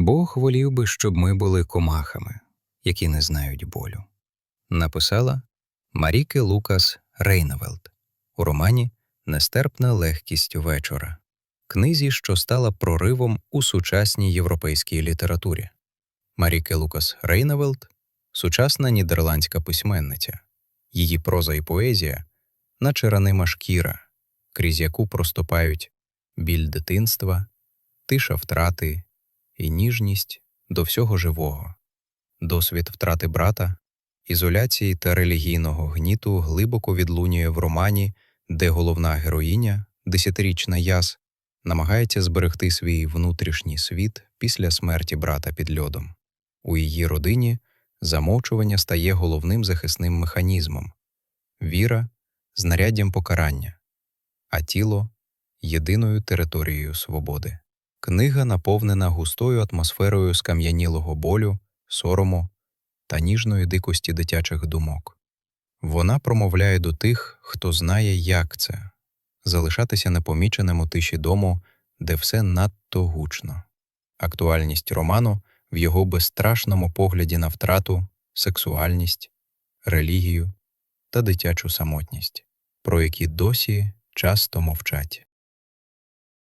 Бог волів би, щоб ми були комахами, які не знають болю. Написала Маріке Лукас Рейневелд у романі Нестерпна легкість вечора, книзі, що стала проривом у сучасній європейській літературі. Маріке Лукас Рейневелд сучасна нідерландська письменниця. Її проза і поезія, наче ранима шкіра, крізь яку проступають біль дитинства, тиша втрати і ніжність до всього живого. Досвід втрати брата, ізоляції та релігійного гніту глибоко відлунює в романі, де головна героїня, десятирічна Яс, намагається зберегти свій внутрішній світ після смерті брата під льодом. У її родині замовчування стає головним захисним механізмом, віра знаряддям покарання, а тіло єдиною територією свободи. Книга наповнена густою атмосферою скам'янілого болю, сорому та ніжної дикості дитячих думок. Вона промовляє до тих, хто знає, як це залишатися непоміченим у тиші дому, де все надто гучно. Актуальність роману в його безстрашному погляді на втрату, сексуальність, релігію та дитячу самотність, про які досі часто мовчать.